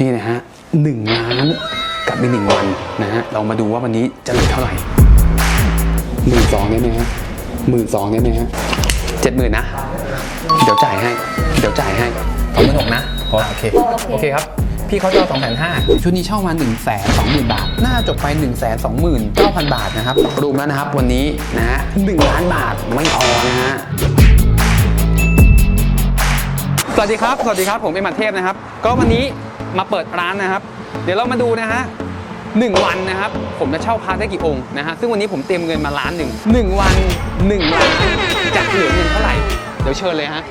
นี่นะฮะหนึ่งล้านกับอีกหนึ่งวันนะฮะเรามาดูว่าวันนี้จะเหลือเท่าไหร่หมื่นสองได้ไหมฮะหมื่นสองได้ไหมฮะเจ็ดหมื่นนะ เดี๋ยวจ่ายให้ เดี๋ยวจ่ายให้สองหมื่นหกนะโอเค โอเคครับ พี่เขาจะเอาสองแสนห้าชุดนี้เช่ามา1นึ่งแสนสองหมื่นบาท น่าจบไป1นึ่งแสนสองหมื่นเก้าพันบาทนะครับ รวมแล้วนะครับวันนี้นะฮะหนึ่งล้านบาทไม่ออนะฮะสวัสดีครับ สวัสดีครับ ผมเอ็มอันเทพนะครับ ก็วันนี้ มาเปิดร้านนะครับ เดี๋ยวเรามาดูนะฮะหนึ่งวันนะครับ ผมจะเช่าพระได้กี่องค์นะฮะซึ่งวันนี้ผมเตรียมเงินมาล้านหนึ่งหนึ่งวันหนึ่งล้านจะเหลือเงินเท่าไหร่ เดี๋ยวเชิญเลยฮะ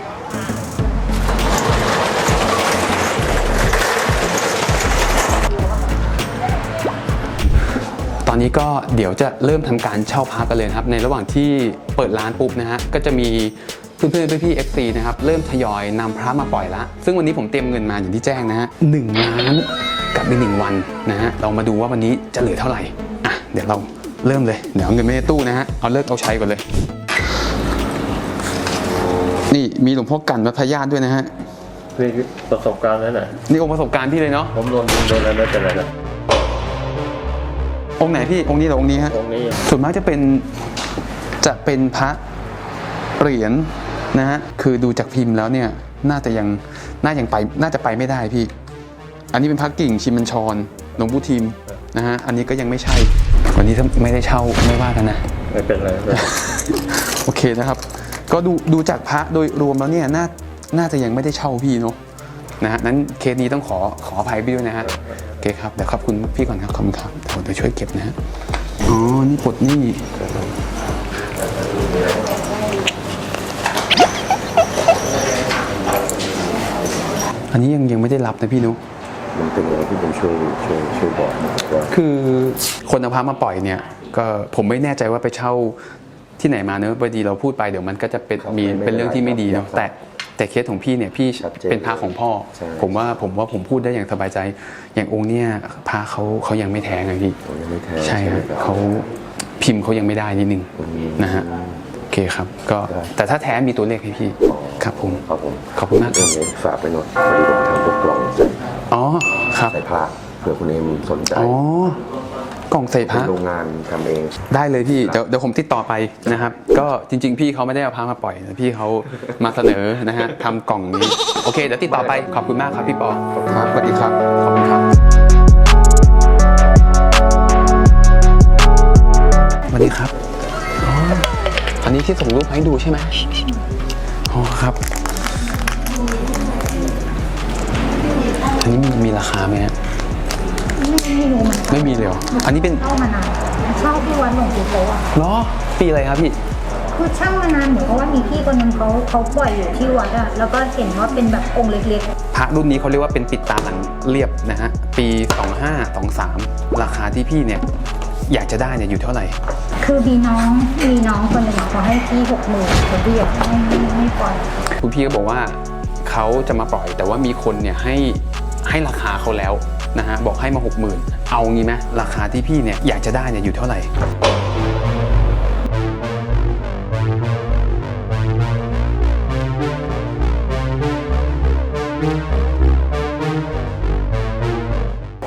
ตอนนี้ก็เดี๋ยวจะเริ่มทำการเช่าพระกันเลยครับ ในระหว่างที่เปิดร้านปุ๊บนะฮะก็จะมี เพื่อนๆพี่ๆ FC นะครับเริ่มทยอยนำพระมาปล่อยละซึ่งวันนี้ผมเตรียมเงินมาอย่างที่แจ้งนะฮะหนึ่งล้านกับอีกหนึ่งวันนะฮะเรามาดูว่าวันนี้จะเหลือเท่าไหร่อะเดี๋ยวเราเริ่มเลยเดี๋ยวเอาเงินไม่ในตู้นะฮะเอาเลิกเอาใช้ก่อนเลย นี่มีหลวงพ่อกันวัดพระญาติด้วยนะฮะนี่คือประสบการณ์นั่นแหละนี่องค์ประสบการณ์พี่เลยเนาะผมโดนโดนอะไรไม่เป็นไรนะองค์ไหนพี่องค์นี้หรือองค์นี้ฮะตรงนี้ส่วนมากจะเป็นจะเป็นพระเหรียญ นะฮะคือดูจากพิมพ์แล้วเนี่ยน่าจะยังน่ายังไปน่าจะไปไม่ได้พี่ อันนี้เป็นพระกิ่งชิมบัญชรหลวงปู่ทิมนะฮะอันนี้ก็ยังไม่ใช่วันนี้ถ้าไม่ได้เช่าไม่ว่ากันนะไม่เป็นไรไม่เป็นไรโอเคนะครับ ก็ดูดูจากพระโดยรวมแล้วเนี่ยน่าน่าจะยังไม่ได้เช่าพี่เนาะนะฮะนั้นเคสนี้ต้องขอขออภัยพี่ด้วยนะฮะโอเคครับเดี๋ยวขอบคุณพี่ก่อนครับขอบคุณครับเดี๋ยวผมจะช่วยเก็บนะฮะอ๋อนี่ปลดหนี่ อันนี้ยังยังไม่ได้รับนะพี่นุมันเป็นอะไรที่ผมช่วยช่วยช่วยบอกว่าคือคนเอาพระมาปล่อยเนี่ย ก็ผมไม่แน่ใจว่าไปเช่าที่ไหนมาเนอะพอดีเราพูดไปเดี๋ยวมันก็จะเป็นมีเป็นเรื่องที่ไม่ดีเนาะแต่แต่เคสของพี่เนี่ยพี่เป็นพระของพ่อ ผมว่าผมว่าผมพูดได้อย่างสบายใจ อย่างองค์เนี่ยพระเขาเขายังไม่แท้ไงพี่ผมยังไม่แท้ใช่ไหมฮะครับเขาพิมพ์เขายังไม่ได้นิดนึงอืมนะฮะโอเคครับ ก็ได้แต่ถ้าแท้มีตัวเลขให้พี่ ครับผม ครับผมขอบคุณมากคเรื่รัอบ งนี้ฝากไปหน่อยพอดีผมทำพวกกล่องใส่อ๋อ ครับ ใส่พระเผื่อคุณเอมสนใจอ๋อ กล่องใส่พเป็ระ นโรงงานทำเอง ได้เลยพี่เดี๋ยวเดี๋ยวผมติดต่อไปนะครับ ก็จริง ๆ พี่เขาไม่ได้เอาพามาปล่อยแต่พี่เขามาเสนอนะฮะทำกล่องนี้ โอเค เดี๋ยวติดต่อไปขอบคุณมากครับพี่ปอครับสวัสดีครับขอบคุณครับสวัสดีครับอ๋อ อันนี้ที่ส่งรูปให้ดูใช่ไหมอ๋อครับ อันนี้มีมีราคาไหมฮะไม่รู้มันไม่มีเลยเหรออันนี้เป็นเช่ามานานเช่าที่วัดหลวงปู่โตอะเหรอปีอะไรครับพี่คือเช่ามานานเหมือนกับว่ามีพี่คนนึงเขาเขาปล่อยอยู่ที่วัดอะแล้วก็เห็นว่าเป็นแบบองค์เล็กพระรุ่นนี้เขาเรียกว่าเป็นปิดตาหลังเรียบนะฮะปี 2523 ราคาที่พี่เนี่ยอยากจะได้เนี่ยอยู่เท่าไหร่ๆ คือมีน้องมีน้องคนหนึ่งอะเขาให้พี่หกหมื่นแต่พี่อยากไม่ไม่ไม่ปล่อย คุณพี่ก็บอกว่าเขาจะมาปล่อย แต่ว่ามีคนเนี่ยให้ให้ราคาเขาแล้วนะฮะบอกให้มา 60,000 เอางี้ไหมราคาที่พี่เนี่ยอยากจะได้เนี่ยอยู่เท่าไหร่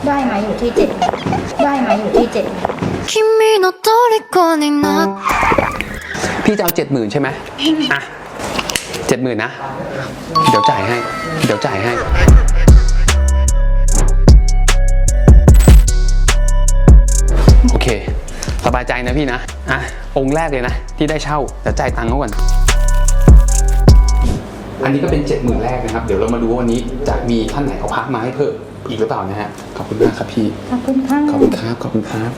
ได้ไหมอยู่ที่เจ็ดได้ไหมอยู่ที่เจ็ด 君の虜になって พี่จะเอาเจ็ดหมื่นใช่ไหมอ่ะเจ็ดหมื่นนะ เดี๋ยวจ่ายให้ เดี๋ยวจ่ายให้ โอเค สบายใจนะพี่นะ อ่ะ องค์แรกเลยนะ ที่ได้เช่าเดี๋ยวจ่ายตังค์เขาก่อน อันนี้ก็เป็นเจ็ดหมื่นแรกนะครับ เดี๋ยวเรามาดูว่าวันนี้จะมีท่านไหนเอาพักมาให้เพิ่ม อีกหรือเปล่านะฮะ ขอบคุณมากครับพี่ ขอบคุณค่ะขอบคุณครับ ขอบคุณครับ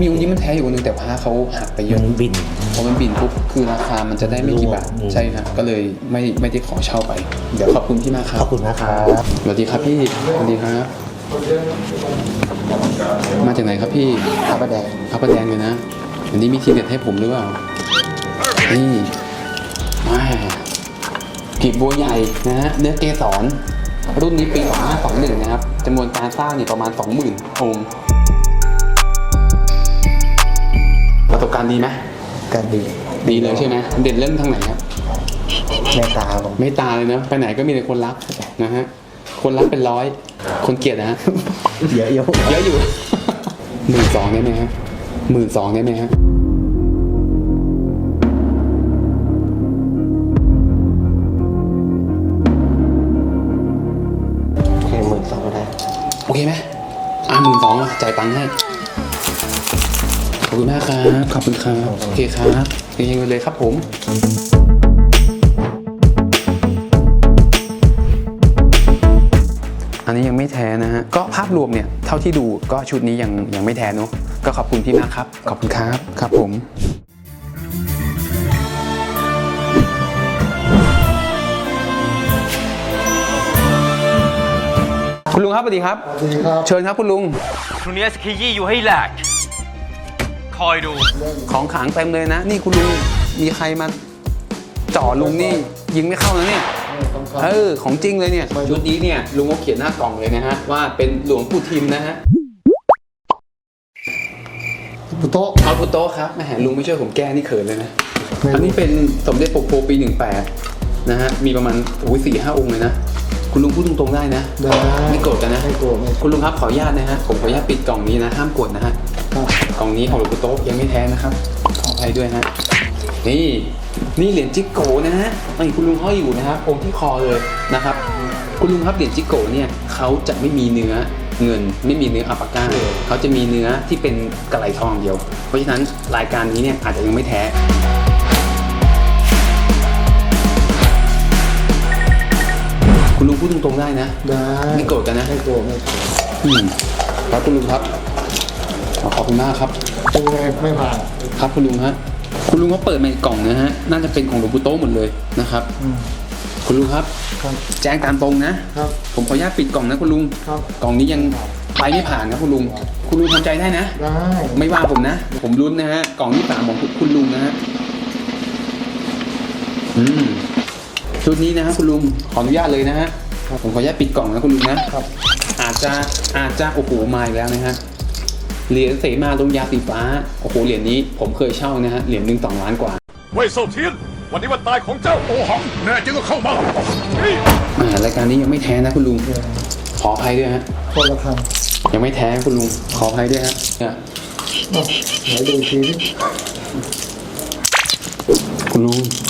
มีองค์นี้มันแท้อยู่องค์นึงแต่ผ้าเขาหักไปเยอะมันบิน พอมันบินปุ๊บคือราคามันจะได้ไม่กี่บาทอืม ใช่ครับก็เลยไม่ไม่ได้ขอเช่าไป เดี๋ยวขอบคุณพี่มากครับขอบคุณนะครับ สวัสดีครับพี่ สวัสดีครับ มาจากไหนครับพี่พระประแดงพระประแดงเลยนะ อันนี้มีทีเด็ดให้ผมหรือเปล่า นี่มา กีบบัวใหญ่นะฮะเนื้อเกสรรุ่นนี้ปี 2521 นะครับจำนวนการสร้างเนี่ยประมาณ 20,000 องค์ประสบการณ์ดีไหมการดีดีเลยใช่ไหมเด่นเรื่องทางไหนครับเมตตาผมไม่ตาเลยนะไปไหนก็มีแต่คนรักนะฮะคนรักเป็นร้อย คนเกลียดนะฮะเยอะเยอะเยอะอยู่หมื่นสองได้ไหมฮะหมื่นสองได้ไหมฮะ โอเคไหมอ่าหมื่นสองจ่ายตังค์ให้ ขอบคุณมากครับ ขอบคุณครับ โอเคครับเฮงๆเลยครับผม อันนี้ยังไม่แท้นะฮะ ก็ภาพรวมเนี่ย เท่าที่ดูก็ชุดนี้ยังยังไม่แท้เนอะก็ขอบคุณพี่มากครับ ขอบคุณครับ ครับผม คุณลุงครับสวัสดีครับ สวัสดีครับ เชิญครับคุณลุงพรุ่งนี้สกียี่อยู่ให้แหลก คอยดู ของขลังเต็มเลยนะ นี่คุณลุงมีใครมาจ่อลุงนี่ยิงไม่เข้านะเนี่ย เออ ของจริงเลยเนี่ย ชุดนี้เนี่ยลุงก็เขียนหน้ากล่องเลยนะฮะ ว่าเป็นหลวงปู่ทิมนะฮะปุโตะเอาพุโตะครับแหมลุงไม่ช่วยผมแก้นี่เขินเลยนะไม่รู้อันนี้เป็นสมเด็จปกโพปี 18 นะฮะ มีประมาณโอ้ยสี่ห้าองค์เลยนะ คุณลุงพูดตรงๆได้นะ ได้ไม่โกรธกันนะ ไม่โกรธไม่ คุณลุงครับขออนุญาตนะฮะ ผมขออนุญาตปิดกล่องนี้นะ ห้ามกดนะฮะ ครับ กล่องนี้ของหลวงปู่โต๊ะยังไม่แท้นะครับ ขออภัยด้วยฮะ นี่ นี่เหรียญจิกโกนะฮะนี่คุณลุงห้อยอยู่นะครับองค์ที่คอเลยนะครับ คุณลุงครับเหรียญจิกโกเนี่ยเขาจะไม่มีเนื้อเงินไม่มีเนื้ออัปปาก้าเขาจะมีเนื้อที่เป็นกระไหลทองอย่างเดียว เพราะฉะนั้นรายการนี้เนี่ยอาจจะยังไม่แท้ คุณลุงพูดตรงๆได้นะ ได้ไม่โกรธกันนะไม่โกรธไม่โกรธอืมครับคุณลุงครับขอขอบคุณมากครับเป็นไงไม่ผ่านครับคุณลุงฮะคุณลุงเขาเปิดมาอีกกล่องนะฮะน่าจะเป็นของหลวงปู่โต๊ะหมดเลยนะครับ อืมคุณลุงครับ ครับ แจ้งตามตรงนะ ครับ ผมขออนุญาตปิดกล่องนะคุณลุงครับ กล่องนี้ยังไปไม่ผ่านนะคุณลุง คุณลุงทำใจได้นะ ได้ไม่ว่าผมนะ ผมรุ้นนะฮะ กล่องที่สามของคุณลุงนะฮะ อืม ชุดนี้นะฮะคุณลุงขออนุญาตเลยนะฮะผมขออนุญาตปิดกล่องนะคุณลุงนะครับ อาจจะอาจจะโอ้โหมาอีกแล้วนะฮะเหรียญเสมาลงยาสีฟ้าโอ้โหเหรียญนี้ผมเคยเช่านะฮะเหรียญหนึ่งสองล้านกว่าเว่ยเซาเทียนวันนี้วันตายของเจ้าโอหังแน่จริงก็เข้ามานี่แหมรายการนี้ยังไม่แท้นะคุณลุงขออภัยด้วยฮะคนละคยังไม่แท้คุณลุงขออภัยด้วยฮะเนี่ยำอะไหนดูอีกทีดิคุณลุงเป็น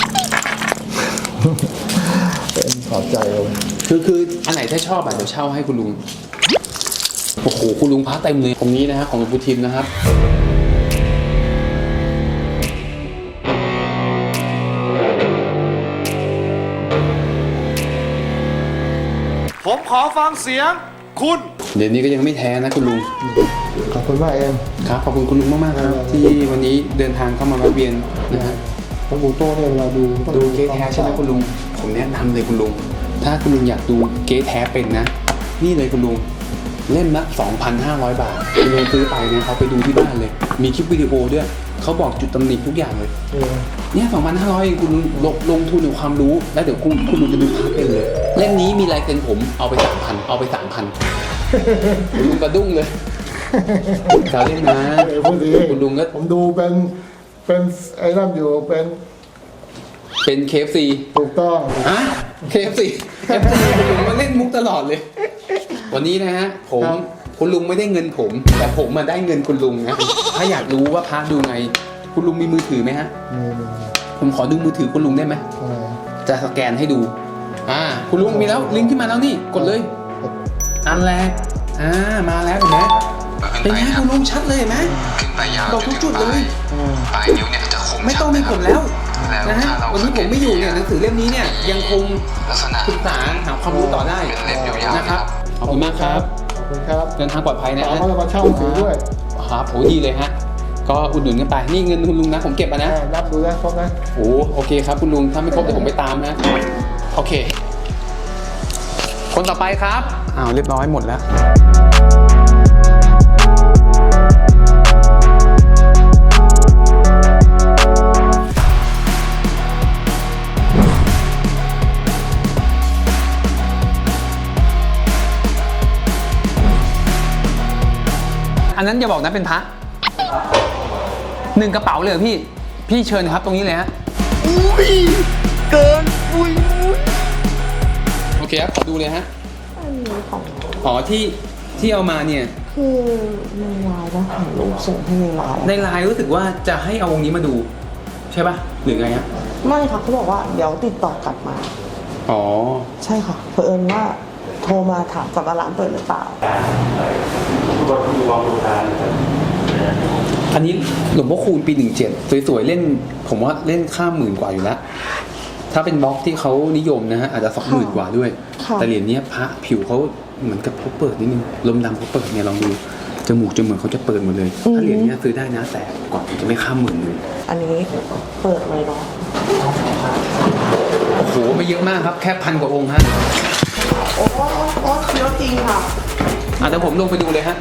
ขอบใจเลยคือคืออันไหนถ้าชอบอะเดี๋ยวเช่าให้คุณลุง โอ้โห คุณลุงพระเต็มเลยตรงนี้นะฮะของหลวงปู่ทิมนะครับผมขอฟังเสียงคุณ เดี๋ยวนี้ก็ยังไม่แท้นะคุณลุง ขอบคุณมากเอ็มครับขอบคุณคุณลุงมากๆครับ ที่วันนี้เดินทางเข้ามาแวะเวียนนะฮะหลวงปู่โตะเนี่ยเวลาดูต้องดูเก๊แท้ใช่ไหมคุณลุง ผมแนะนำเลยคุณลุง ถ้าคุณลุงอยากดูเก๊แท้เป็นนะ นี่เลยคุณลุง เล่มละ2,500 บาทคุณลุงซื้อไปนะเขาไปดูที่บ้านเลย มีคลิปวิดีโอด้วยเขาบอกจุดตำหนิทุกอย่างเลยเออเนี่ย2,500เองคุณลงลงทุนในความรู้ แล้วเดี๋ยวคุณคุณลุงจะดูภาพเป็นเลย เล่มนี้มีลายเซ็นผมเอาไป3,000เอาไป3,000คุณลุงกระดุ้งเลยสาวเล่นนะเออพูดดีคุณลุงก็ผมดูเป็นเป็นไอ้นั่นอยู่เป็น เป็น KFC ถูกต้อง อะ KFC KFC คุณลุงมาเล่นมุกตลอดเลย วันนี้นะฮะ ผมครับ คุณลุงไม่ได้เงินผม แต่ผมมาได้เงินคุณลุงนะถ้าอยากรู้ว่าพระดูไง คุณลุงมีมือถือไหมฮะ มีมีผมขอดูมือถือคุณลุงได้ไหม อะไรจะสแกนให้ดู อ่า คุณลุงมีแล้ว ลิงก์ขึ้นมาแล้วนี่ กดเลย อันแรก อ่า มาแล้วเห็นไหมเป็นไงคุณลุงชัดเลยเห็นไหมขึ้นไปยาวบอกทุกจุดเลย ปลายนิ้วเนี่ยจะคมไม่ต้องมีผมแล้ว นะฮะวันนี้ผมไม่อยู่เนี่ยหนังสือเล่มนี้เนี่ยยังคงลักษณะศึกษาหาความรู้ต่อได้เป็นเล็บยาวๆนะครับขอบคุณมากครับขอบคุณครับเดินทางปลอดภัยนะสาฮะมารถมาเช่าหนังสือด้วยครับโหดีเลยฮะก็อุดหนุนกันไปนี่เงินคุณลุงนะผมเก็บมานะอ่านับดูนะครบนะโอ้โอเคครับคุณลุงถ้าไม่ครบเดี๋ยวผมไปตามนะโอเค คนต่อไปครับอ้าวเรียบร้อยหมดแล้ว อันนั้นอย่าบอกนะเป็นพระหนึ่งกระเป๋าเลยเหรอพี่ พี่เชิญครับตรงนี้เลยฮะ อุ้ยเกินไปขอดูเลยฮะ อันนี้ของอ๋อที่ที่เอามาเนี่ย คือในไลน์แล้วถ่ายรูปส่งให้ในไลน์ในไลน์รู้สึกว่าจะให้เอาวงนี้มาดู ใช่ปะหรือไงฮะ ไม่ค่ะเขาบอกว่าเดี๋ยวติดต่อกลับมา อ๋อ ใช่ค่ะเผอิญว่า โทรมาถามกลับว่าร้านเปิดหรือเปล่าอันนี้หลวงพ่อคูณปีหนึ่งเจ็ดสวยๆ เล่น ผมว่าเล่นข้ามหมื่นกว่าอยู่แล้ว ถ้าเป็นบล็อกที่เขานิยมนะฮะ อาจจะสองหมื่นกว่าด้วย ค่ะ แต่เหรียญเนี้ยพระผิวเขาเหมือนกับเขาเปิดนิดนึง ลมดำเขาเปิดเนี่ยลองดู จมูกจมูกเขาจะเปิดหมดเลย ถ้าเหรียญเนี้ยซื้อได้นะแต่กว่าจะไม่ข้ามหมื่นเลย อันนี้เปิดเลยเนาะ โอ้โหไม่เยอะมากครับ แค่พันกว่าองค์ฮะโอ้โอ้โอ้เยอะจริงค่ะอะเดี๋ยวผมลงไปดูเลยฮะ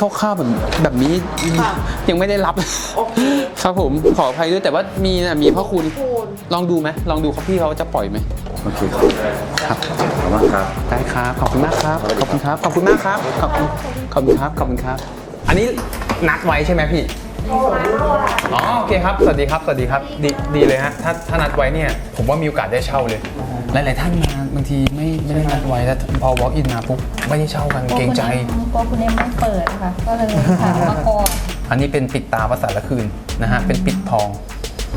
คร่าวๆแบบแบบนี้ค่ะยังไม่ได้รับ โอเค ครับผมขออภัยด้วยแต่ว่ามีนะมีพ่อคุณคุณ ลองดูไหมลองดูครับพี่เขาจะปล่อยไหมโอเคครับครับขอบคุณมากครับ ได้ครับขอบคุณมากครับขอบคุณครับขอบคุณมากครับขอบคุณขอบคุณครับขอบคุณครับ อันนี้นัดไว้ใช่ไหมพี่ อ๋อโอเคครับ สวัสดีครับสวัสดีครับดีดีเลยฮะถ้าถ้านัดไว้เนี่ย ผมว่ามีโอกาสได้เช่าเลย หลายๆท่านมาบางทีไม่ไม่ได้นัดไว้แล้วพอ walk in มาปุ๊บไม่ได้เช่ากันเกรงใจกลัวคุณเอ็มไม่เปิดค่ะ ก็เลยถามมาก่อนอันนี้เป็นปิดตาภาษาละคืนนะฮะเป็นปิดทอง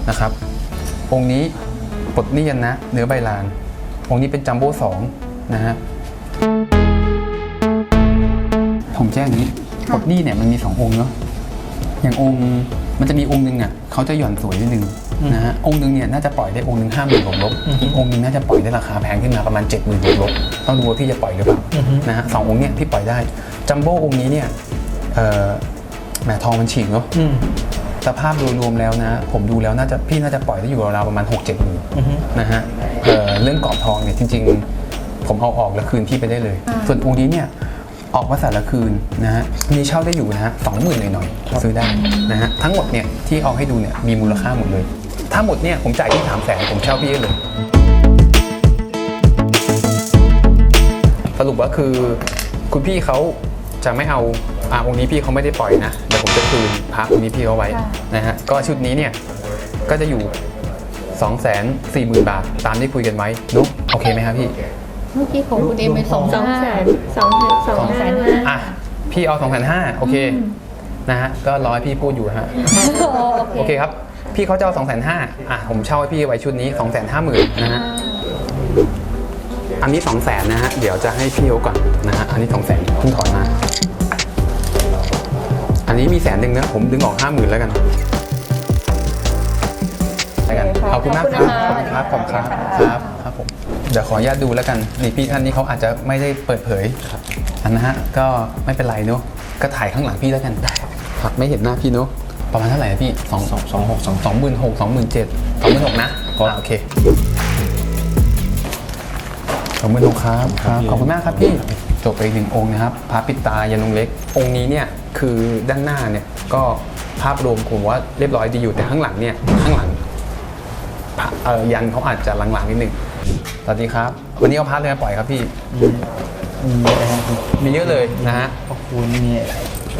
นะครับ องค์นี้ปลดเนียนนะเนื้อใบลาน องค์นี้เป็นจัมโบ้สองนะฮะผมแจ้งอย่างนี้ปลดหนี้เนี่ยมันมีสององค์เนาะ อย่างองค์มันจะมีองค์หนึ่งอะเขาจะหย่อนสวยนิดนึงนะฮะองค์หนึ่งเนี่ยน่าจะปล่อยได้องค์หนึ่งห้าหมื่นบวกลบอีกองค์หนึ่งน่าจะปล่อยได้ราคาแพงขึ้นมาประมาณเจ็ดหมื่นบวกลบต้องดูว่าพี่จะปล่อยหรือเปล่านะฮะสององค์เนี่ยพี่ปล่อยได้จัมโบ้องค์นี้เนี่ยเอ่อแหมทองมันฉีกเนาะสภาพโดยรวมแล้วนะ ผมดูแล้วน่าจะพี่น่าจะปล่อยได้อยู่ราวๆประมาณ 6 7หมื่นนะฮะเอ่อเรื่องกรอบทองเนี่ยจริง ๆ ผมเอาออกแล้วคืนพี่ไปได้เลย ส่วนองค์นี้เนี่ย ออกมาสารละคืนนะฮะมีเช่าได้อยู่นะฮะสองหมื่นหน่อยๆซื้อได้นะฮะทั้งหมดเนี่ยที่เอาให้ดูเนี่ยมีมูลค่าหมดเลย ถ้าหมดเนี่ยผมจ่ายที่สามแสนผมเช่าพี่ได้เลย สรุปว่าคือคุณพี่เขาจะไม่เอาอ่าองค์นี้พี่เขาไม่ได้ปล่อยนะเดี๋ยวผมจะคืนพระองค์นี้พี่เขาไว้ค่ะนะฮะก็ชุดนี้เนี่ยก็จะอยู่ 2 4 0 0 0 0 บาท ตามที่คุยกันไว้เนุ๊กโอเคไหมครับพี่ เมื่อกี้ของคุณเอ็มเป็นสองสองห้าแสนสองแสนสองสองแสแสนนห้าอะพี่เอา2 5 0 0 0โอเคนะฮะก็รอให้พี่พูดอยู่ฮะโอเคครับ พี่เขาจะเอา2 5 0 0 0อะผมเช่าให้พี่ไว้ชุดนี้2 5 0 0 0 0นะฮะอันนี้2 0 0 0 0นะฮะเดี๋ยวจะให้พี่เขาก่อนนะฮะอันนี้2 0 0 0 0เพิ่งถอนมาอันนี้มีแสนหนึ่งนะผมดึงออก50,000แล้วกันแล้วกันขอบคุณมากครับขอบคุณครับขอบคุณครับครับครับผม เดี๋ยวขออนุญาตดูแล้วกันนี่พี่ท่านนี้เขาอาจจะไม่ได้เปิดเผยอันนะฮะก็ไม่เป็นไรเนอะก็ถ่ายข้างหลังพี่แล้วกันครับไม่เห็นหน้าพี่เนอะประมาณเท่าไหร่นะพี่สองสองสองหกสองสองหมื่นหกสองหมื่นเจ็ดสองหมื่นหกนะอ่าโอเคขอบคุณครับครับ ขอบคุณมากครับพี่ จบไปอีกหนึ่งองค์นะครับพระปิดตายันลงเล็ก องค์นี้เนี่ยคือด้านหน้าเนี่ยก็ภาพรวมผมว่าเรียบร้อยดีอยู่แต่ข้างหลังเนี่ยข้างหลังพระเออยันเขาอาจจะหลังๆนิดนึง สวัสดีครับ วันนี้เอาพระเลยมาปล่อยครับพี่ มีเยอะเลยนะฮะขอบคุณมี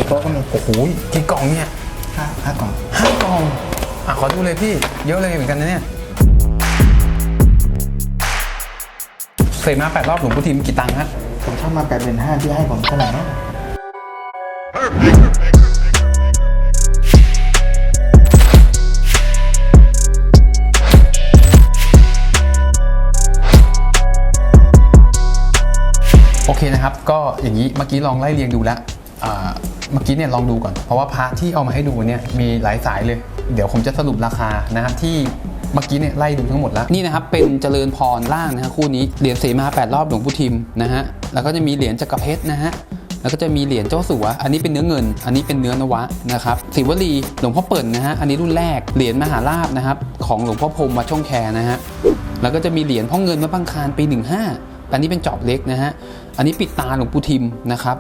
โต๊ะก็มีโอ้โหกี่กล่องเนี่ยห้าห้ากล่องห้ากล่อง อะขอดูเลยพี่ เยอะเลยเหมือนกันนะเนี่ยเคยมาแปดรอบหลวงพ่อทิมกี่ตังค์ฮะผมเช่ามาแปดเดือนห้าที่ให้ผมเท่าไหร่เนาะ อย่างนี้เมื่อกี้ลองไล่เรียงดูแล้วเมื่อกี้เนี่ยลองดูก่อน เพราะว่าพระที่เอามาให้ดูเนี่ยมีหลายสายเลย เดี๋ยวผมจะสรุปราคานะครับที่เมื่อกี้เนี่ยไล่ดูทั้งหมดแล้ว นี่นะครับเป็นเจริญพรล่างนะฮะคู่นี้เหรียญเสมาแปดรอบหลวงพ่ทิมนะฮะแล้วก็จะมีเหรียญจักรเพชรนะฮะแล้วก็จะมีเหรียญเจ้าสัว อันนี้เป็นเนื้อเงิน อันนี้เป็นเนื้อนวะนะครับศิวลีหลวงพ่อเปิ่นนะฮะอันนี้รุ่นแรกเหรียญมหาลาภนะครับของหลวงพ่อพรหมวช่องแคนะฮะแล้วก็จะมีเหรียญพ่อเงินวัดบางคารปี 15 อันนี้เป็นจอบเล็กนะฮะ อันนี้ปิดตาหลวงปู่ทิมนะครับ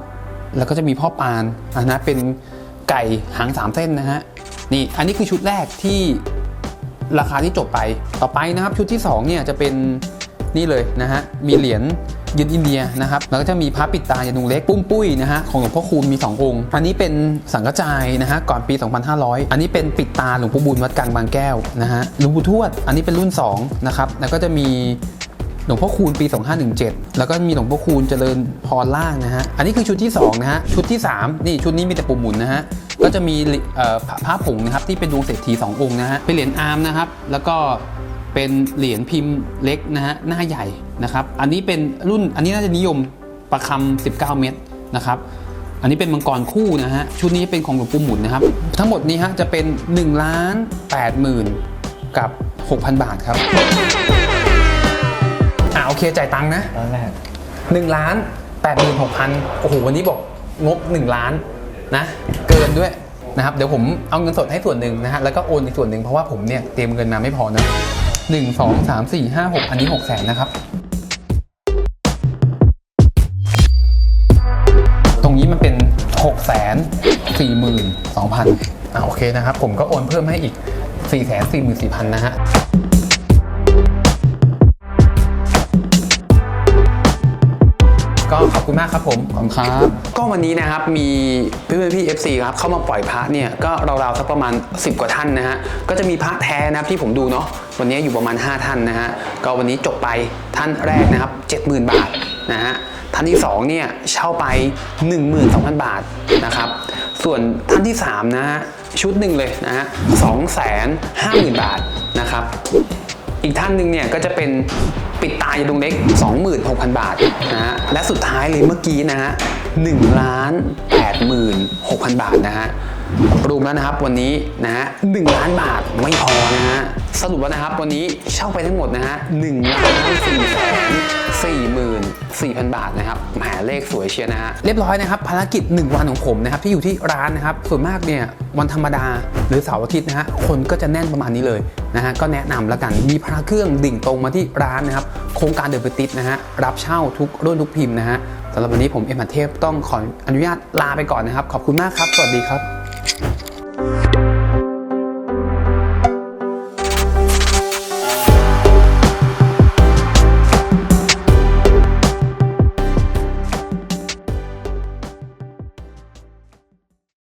แล้วก็จะมีพ่อปานอันนั้นเป็นไก่หางสามเส้นนะฮะ นี่อันนี้คือชุดแรกที่ราคาที่จบไป ต่อไปนะครับชุดที่2เนี่ยจะเป็นนี่เลยนะฮะ มีเหรียญยืนอินเดียนะครับ แล้วก็จะมีพระปิดตายานุงเล็กปุ้มปุ้ยนะฮะของหลวงพ่อคูณมี 2 องค์ อันนี้เป็นสังกจายนะฮะก่อนปี 2500 อันนี้เป็นปิดตาหลวงพ่อบุญวัดกลางบางแก้วนะฮะหลวงปู่ทวด อันนี้เป็นรุ่น2นะครับ แล้วก็จะมี หลวงพ่อคูณปี 2517 แล้วก็มีหลวงพ่อคูณเจริญพรล่างนะฮะ อันนี้คือชุดที่ 2 นะฮะ ชุดที่ 3 นี่ชุดนี้มีแต่ปุ่มหมุนนะฮะ ก็จะมีเอ่อพระพระผงนะครับที่เป็นดวงเศรษฐี2องค์นะฮะ เป็นเหรียญอาร์มนะครับ แล้วก็เป็นเหรียญพิมพ์เล็กนะฮะ หน้าใหญ่นะครับ อันนี้เป็นรุ่น อันนี้น่าจะนิยมประคำ19 เม็ดนะครับอันนี้เป็นมังกรคู่นะฮะ ชุดนี้เป็นของหลวงปู่หมุนนะครับ ทั้งหมดนี้ฮะจะเป็น1ล้าน8หมื่นกับ 6,000 บาทครับ อ่าโอเคจ่ายตังค์นะตอนแรกหนึ่งล้านแปดหมื่นหกพันโอ้โหวันนี้บอกงบหนึ่งล้านนะเกินด้วยนะครับเดี๋ยวผมเอาเงินสดให้ส่วนหนึ่งนะฮะแล้วก็โอนอีกส่วนหนึ่งเพราะว่าผมเนี่ยเตรียมเงินมาไม่พอนะหนึ่งสองสามสี่ห้าหกอันนี้หกแสนนะครับ ตรงนี้มันเป็น6กแสนสี่หมื่นสองพันอ่าโอเคนะครับ ผมก็โอนเพิ่มให้อีก4ี่แสนสี่หมื่นสี่พันนะฮะ คุณมากครับผม ขอบคุณครับ ก็วันนี้นะครับมีเพื่อนๆพี่ FC ครับเข้ามาปล่อยพระเนี่ยก็ราวๆสักประมาณ 10 กว่าท่านนะฮะก็จะมีพระแท้นะครับที่ผมดูเนาะวันนี้อยู่ประมาณ 5 ท่านนะฮะก็วันนี้จบไปท่านแรกนะครับ 70,000 บาทนะฮะท่านที่2เนี่ยเช่าไป 12,000 บาทนะครับส่วนท่านที่3นะฮะชุดหนึ่งเลยนะฮะ250,000 บาทนะครับอีกท่านหนึ่งเนี่ยก็จะเป็น ปิดตายาดวงเล็ก26,000 บาทนะฮะและสุดท้ายเลยเมื่อกี้นะฮะ1ล้าน86,000 บาทนะฮะ รวมแล้วนะครับวันนี้นะฮะ1ล้านบาทไม่พอนะฮะสรุปแล้วนะครับวันนี้เช่าไปทั้งหมดนะฮะ1ล้าน4แสน4หมื่น4,000บาทนะครับแหมเลขสวยเชียนะฮะเรียบร้อยนะครับภารกิจ 1 วันของผมนะครับที่อยู่ที่ร้านนะครับส่วนมากเนี่ยวันธรรมดาหรือเสาร์อาทิตย์นะฮะคนก็จะแน่นประมาณนี้เลยนะฮะก็แนะนำแล้วกันมีพระเครื่องดิ่งตรงมาที่ร้านนะครับโครงการเดอะเบติสนะฮะรับเช่าทุกรุ่นทุกพิมพ์นะฮะสำหรับวันนี้ผมเอ็มอาเทพต้องขออนุญาตลาไปก่อนนะครับขอบคุณมากครับ สวัสดีครับ Thank you.